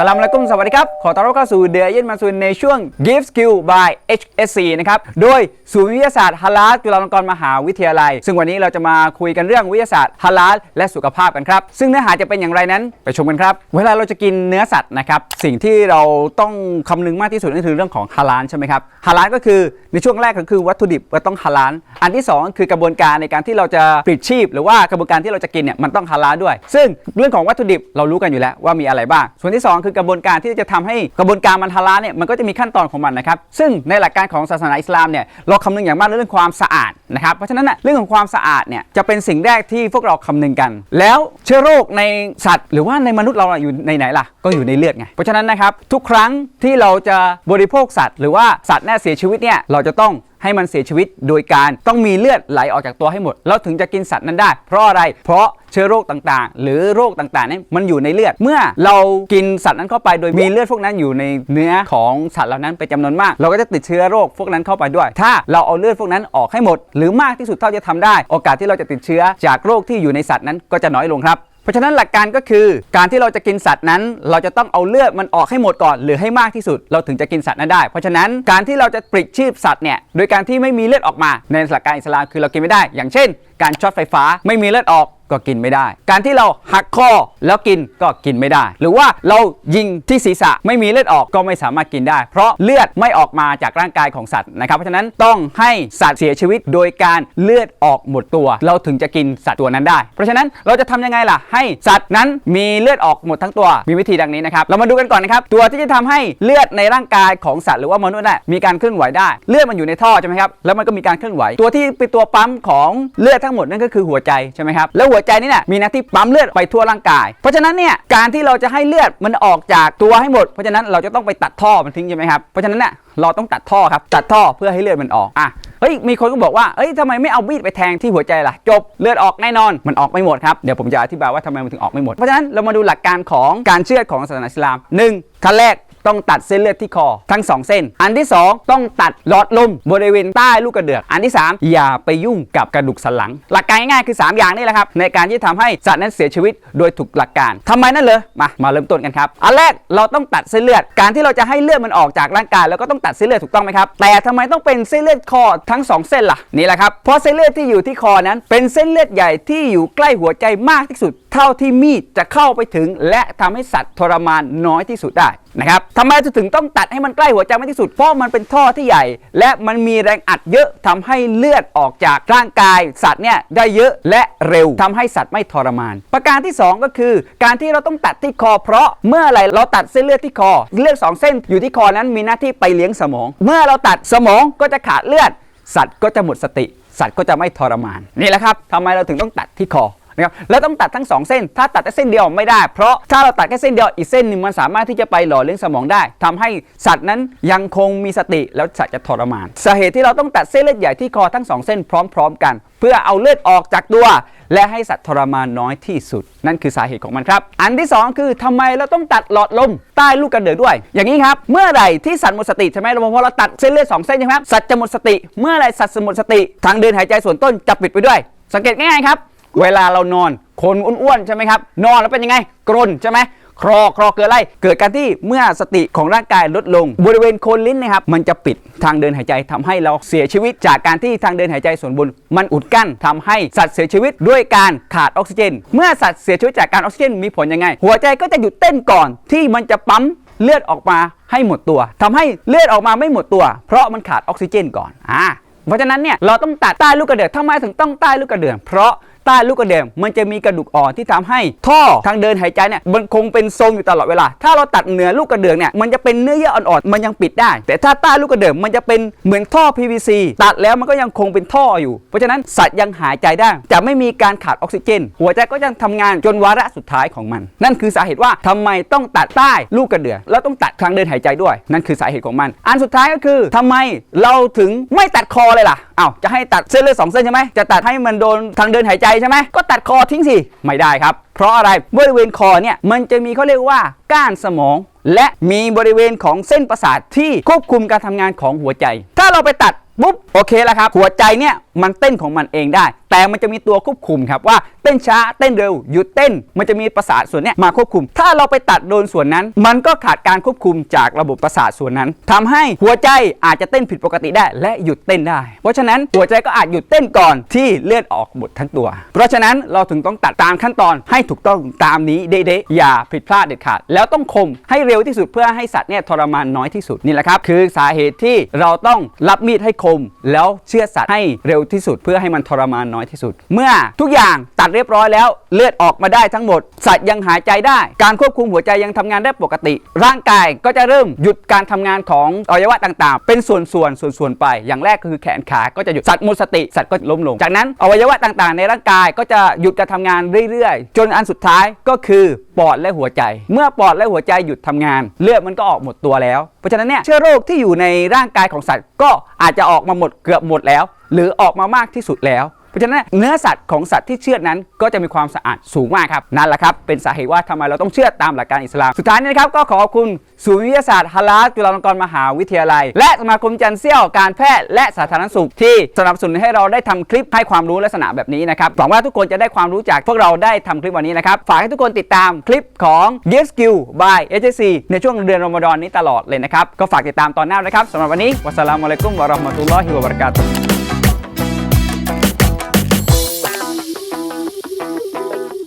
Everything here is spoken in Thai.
สลามอะลัยกุมสวัสดีครับ ขอต้อนรับเข้าสู่เดียยินมาซูนในช่วง Give Skill by HSC นะครับ โดยศูนย์วิทยาศาสตร์ฮาลาลจุฬาลงกรณ์มหาวิทยาลัย ซึ่งวันนี้เราจะมาคุยกันเรื่องวิทยาศาสตร์ฮาลาลและสุขภาพกันครับ ซึ่งเนื้อหาจะเป็นอย่างไรนั้นไปชมกันครับ เวลาเราจะกินเนื้อสัตว์นะครับ สิ่งที่เราต้องคำนึงมากที่สุดก็คือเรื่องของฮาลาลใช่ไหมครับ ฮาลาลก็คือในช่วงแรกก็คือวัตถุดิบก็ต้องฮาลาล อันที่สองคือกระบวนการในการที่เราจะปลิดชีพ หรือว่ากระบวนการที่เราจะกินเนี่ยมันต้องฮาลาลด้วย ซึ่งเรื่องของวัตถุดิบเรารู้กันอยู่แล้วว่ามีอะไรบ้าง ส่วนที่สองคือกระบวนการที่จะทำให้กระบวนการมันฮาลาเนี่ยมันก็จะมีขั้นตอนของมันนะครับซึ่งในหลักการของศาสนาอิสลามเนี่ยเราคำนึงอย่างมากเรื่องความสะอาดนะครับเพราะฉะนั้นนะเรื่องของความสะอาดเนี่ยจะเป็นสิ่งแรกที่พวกเราคำนึงกัน แล้วเชื้อโรคในสัตว์ หรือว่าในมนุษย์เราอยู่ในไหนล่ะก็อยู่ในเลือดไงเพราะฉะนั้นนะครับทุกครั้งที่เราจะบริโภคสัตว์ หรือว่าสัตว์แน่เสียชีวิตเนี่ยเราจะต้อง ให้มันเสียชีวิตโดยการต้องมีเลือดไหลออกจากตัวให้หมด แล้วถึงจะกินสัตว์นั้นได้ เพราะอะไร เพราะเชื้อโรคต่างๆ หรือโรคต่างๆนั้นมันอยู่ในเลือด เมื่อเรากินสัตว์นั้นเข้าไปโดยมีเลือดพวกนั้นอยู่ในเนื้อของสัตว์เหล่านั้นเป็นจำนวนมาก เราก็จะติดเชื้อโรคพวกนั้นเข้าไปด้วย ถ้าเราเอาเลือดพวกนั้นออกให้หมด หรือมากที่สุดเท่าจะทำได้ โอกาสที่เราจะติดเชื้อจากโรคที่อยู่ในสัตว์นั้นก็จะน้อยลงครับ ราะฉะนั้นหลักการก็คือการที่เราจะกินสัตว์นั้น เราจะต้องเอาเลือดมันออกให้หมดก่อน หรือให้มากที่สุด เราถึงจะกินสัตว์นั้นได้ เพราะฉะนั้นการที่เราจะปลิดชีพสัตว์เนี่ยโดยการที่ไม่มีเลือดออกมาในหลักการอิสลามคือเรากินไม่ได้ อย่างเช่น การช็อตไฟฟ้าไม่มีเลือดออก ก็กินไม่ได้ การที่เราหักคอแล้วกินก็กินไม่ได้ หรือว่าเรายิงที่ศีรษะไม่มีเลือดออกก็ไม่สามารถกินได้ เพราะเลือดไม่ออกมาจากร่างกายของสัตว์นะครับ เพราะฉะนั้นต้องให้สัตว์เสียชีวิตโดยการเลือดออกหมดตัว เราถึงจะกินสัตว์ตัวนั้นได้ เพราะฉะนั้นเราจะทำยังไงล่ะ ให้สัตว์นั้นมีเลือดออกหมดทั้งตัว มีวิธีดังนี้นะครับ เรามาดูกันก่อนนะครับ ตัวที่จะทำให้เลือดในร่างกายของสัตว์หรือว่ามนุษย์น่ะมีการเคลื่อนไหวได้ เลือดมันอยู่ในท่อใช่ไหมครับ แล้วมันก็มีการเคลื่อนไหว ตัวที่เป็นตัวปั๊มของเลือดทั้งหมดนั่นก็คือหัวใจใช่ไหมครับ แล้วหัวใจนี่น่ะมีหน้าที่ปั๊มเลือดไปทั่วร่างกาย เพราะฉะนั้นเนี่ยการที่เราจะให้เลือดมันออกจากตัวให้หมด เพราะฉะนั้นเราจะต้องไปตัดท่อมันทิ้งใช่ไหมครับเพราะฉะนั้นเนี่ยเราต้องตัดท่อครับตัดท่อเพื่อให้เลือดมันออกอะเฮ้ยมีคนก็บอกว่าเฮ้ยทำไมไม่เอามีดไปแทงที่หัวใจล่ะ จบเลือดออกแน่นอนมันออกไม่หมดครับเดี๋ยวผมจะอธิบายว่าทำไมมันถึงออกไม่หมดเพราะฉะนั้นเรามาดูหลักการของการเชื่อดของศาสนาอิสลามหนึ่งขั้นแรก ต้องตัดเส้นเลือดที่คอทั้ง 2 เส้น อันที่ 2 ต้องตัดหลอดลมบริเวณใต้ลูกกระเดือก อันที่ 3 อย่าไปยุ่งกับกระดูกสันหลัง หลักการง่ายๆคือ 3 อย่างนี่แหละครับ ในการที่ทำให้สัตว์นั้นเสียชีวิตโดยถูกหลักการทำไมนั่นเลยมามาเริ่มต้นกันครับอันแรกเราต้องตัดเส้นเลือด การที่เราจะให้เลือดมันออกจากร่างกายแล้วก็ต้องตัดเส้นเลือดถูกต้องไหมครับแต่ทำไมต้องเป็นเส้นเลือดคอทั้ง 2 เส้นล่ะนี่แหละครับเพราะเส้นเลือดที่อยู่ที่คอนั้น เป็นเส้นเลือดใหญ่ที่อยู่ใกล้หัวใจมากที่สุด เท่าที่มีดจะเข้าไปถึง และทำให้สัตว์ทรมานน้อยที่สุดได้นะครับทำไมถึงต้องตัดให้มันใกล้หัวใจมากที่สุด เพราะมันเป็นท่อที่ใหญ่ และมันมีแรงอัดเยอะทำให้เลือดออกจากร่างกาย สัตว์เนี่ยได้เยอะและเร็วทำให้สัตว์ไม่ทรมาน ประการที่ 2 ก็คือ การที่เราต้องตัดที่คอ เพราะเมื่อไรเราตัดเส้นเลือดที่คอ เลือดสองเส้นอยู่ที่คอนั้นมีหน้าที่ไปเลี้ยงสมอง เมื่อเราตัดสมองก็จะขาดเลือด สัตว์ก็จะหมดสติ สัตว์ก็จะไม่ทรมาน นี่แหละครับทำไมเราถึงต้องตัดที่คอ นะครับแล้วต้องตัดทั้ง 2 เส้น ถ้าตัดแต่เส้นเดียวไม่ได้ เพราะถ้าเราตัดแค่เส้นเดียวอีกเส้นหนึ่งมันสามารถที่จะไปหล่อเลี้ยงสมองได้ทำให้สัตว์นั้นยังคงมีสติแล้วสัตว์จะทรมานสาเหตุที่เราต้องตัดเส้นเลือดใหญ่ที่คอทั้ง 2 เส้นพร้อม ๆ กัน เพื่อเอาเลือดออกจากตัว และให้สัตว์ทรมานน้อยที่สุด นั่นคือสาเหตุของมันครับ อันที่ 2 คือทำไมเราต้องตัดหลอดลมใต้ลูกกระเดือกด้วย อย่างนี้ครับเมื่อไหร่ที่สัตว์หมดสติใช่ไหมเราพอเราตัดเส้นเลือดสองเส้นใช่ไหมครับสัตว์จะหมดสติ เมื่อไหร่สัตว์หมดสติ ทางเดินหายใจส่วนต้นจะปิดไปด้วย สังเกตง่ายๆครับ เวลาเรานอน คนอ้วนๆใช่ไหมครับ นอนแล้วเป็นยังไง กรนใช่ไหมครอครอเกิดอะไร เกิดการที่เมื่อสติของร่างกายลดลง บริเวณโคนลิ้นนะครับ มันจะปิดทางเดินหายใจทำให้เราเสียชีวิต จากการที่ทางเดินหายใจส่วนบน มันอุดกั้นทำให้สัตว์เสียชีวิตด้วยการขาดออกซิเจน เมื่อสัตว์เสียชีวิตจากการออกซิเจนมีผลยังไง หัวใจก็จะหยุดเต้นก่อนที่มันจะปั๊มเลือดออกมาให้หมดตัวทำให้เลือดออกมาไม่หมดตัว เพราะมันขาดออกซิเจนก่อนอ่าเพราะฉะนั้นเนี่ยเราต้องตัดใต้ลูกกระเดือกทำไมถึงต้องใต้ลูกกระเดือกเพราะ ใต้ลูกกระเดือกมันจะมีกระดูกอ่อนที่ทำให้ท่อทางเดินหายใจเนี่ยมันคงเป็นทรงอยู่ตลอดเวลา ถ้าเราตัดเหนือลูกกระเดือกเนี่ยมันจะเป็นเนื้อเยื่ออ่อนๆมันยังปิดได้ แต่ถ้าใต้ลูกกระเดือกมันจะเป็นเหมือนท่อ PVC ตัดแล้วมันก็ยังคงเป็นท่ออยู่ เพราะฉะนั้นสัตว์ยังหายใจได้ จะไม่มีการขาดออกซิเจน หัวใจก็ยังทำงานจนวาระสุดท้ายของมัน นั่นคือสาเหตุว่าทำไมต้องตัดใต้ลูกกระเดือกแล้วต้องตัดทางเดินหายใจด้วย นั่นคือสาเหตุของมัน อันสุดท้ายก็คือทำไมเราถึงไม่ตัดคอเลยล่ะ อ้าวจะให้ตัดเส้นเลือดสองเส้นใช่ไหมจะตัดให้มันโดนทางเดินหายใจใช่ไหมก็ตัดคอทิ้งสิไม่ได้ครับ เพราะอะไรบริเวณคอเนี่ยมันจะมีเขาเรียกว่าก้านสมอง และมีบริเวณของเส้นประสาทที่ควบคุมการทำงานของหัวใจ ถ้าเราไปตัดปุ๊บโอเคแล้วครับหัวใจเนี่ยมันเต้นของมันเองได้แต่มันจะมีตัวควบคุมครับว่าเต้นช้าเต้นเร็วหยุดเต้น มันจะมีประสาทส่วนนี้มาควบคุม ถ้าเราไปตัดโดนส่วนนั้น มันก็ขาดการควบคุมจากระบบประสาทส่วนนั้นทำให้หัวใจอาจจะเต้นผิดปกติได้ และหยุดเต้นได้ เพราะฉะนั้นหัวใจก็อาจหยุดเต้นก่อนที่เลือดออกหมดทั้งตัว เพราะฉะนั้นเราถึงต้องตัดตามขั้นตอนให้ถูกต้องตามนี้เด๊ะๆอย่าผิดพลาดเด็ดขาดแล้วต้องคมให้เร็วที่สุดเพื่อให้สัตว์เนี่ยทรมานน้อยที่สุดนี่แหละครับ คือสาเหตุที่เราต้องรับมีดให้คม แล้วเชื่อสัตว์ให้เร็วที่สุดเพื่อให้มันทรมานน้อยที่สุด เมื่อทุกอย่างตัดเรียบร้อยแล้วเลือดออกมาได้ทั้งหมด สัตว์ยังหายใจได้ การควบคุมหัวใจยังทำงานได้ปกติ ร่างกายก็จะเริ่มหยุดการทำงานของอวัยวะต่างๆ เป็นส่วนๆส่วนๆไป อย่างแรกคือแขนขาก็จะหยุดสัตว์หมดสติสัตว์ก็ล้มลง จากนั้นอวัยวะต่างๆ ในร่างกายก็จะหยุดการทำงานเรื่อยๆ จนอันสุดท้ายก็คือปอดและหัวใจ เมื่อปอดและหัวใจหยุดทำงาน เลือดมันก็ออกหมดตัวแล้ว เพราะฉะนั้นเนี่ยเชื้อโรคที่อยู่ในร่างกายของสัตว์ก็อาจจะออกมาหมดเกือบหมดแล้ว หรือออกมามากที่สุดแล้ว เพราะฉะนั้นเนื้อสัตว์ของสัตว์ที่เชือดนั้นก็จะมีความสะอาดสูงมากครับนั่นแหละครับเป็นสาเหตุว่าทำไมเราต้องเชื่อตามหลักการอิสลามสุดท้ายนี้นะครับก็ขอบคุณศูนย์วิทยาศาสตร์ฮาลาลจุฬาลงกรณ์มหาวิทยาลัย และสมาคมจันเซี่ยวการแพทย์และสาธารณสุขที่สนับสนุนให้เราได้ทำคลิปให้ความรู้ลักษณะแบบนี้นะครับหวังว่าทุกคนจะได้ความรู้จากพวกเราได้ทำคลิปวันนี้นะครับฝากให้ทุกคนติดตามคลิปของ g i f t Skill by HSC ในช่วงเดือนรอมฎอนนี้ตลอดเลยนะครับก็ฝากติดตามตอนหน้านะครับสำหรับวันนี้วัสสลามุอะลัยกุมวะเราะห์มะตุลลอฮิวะบะเราะกาตุฮ์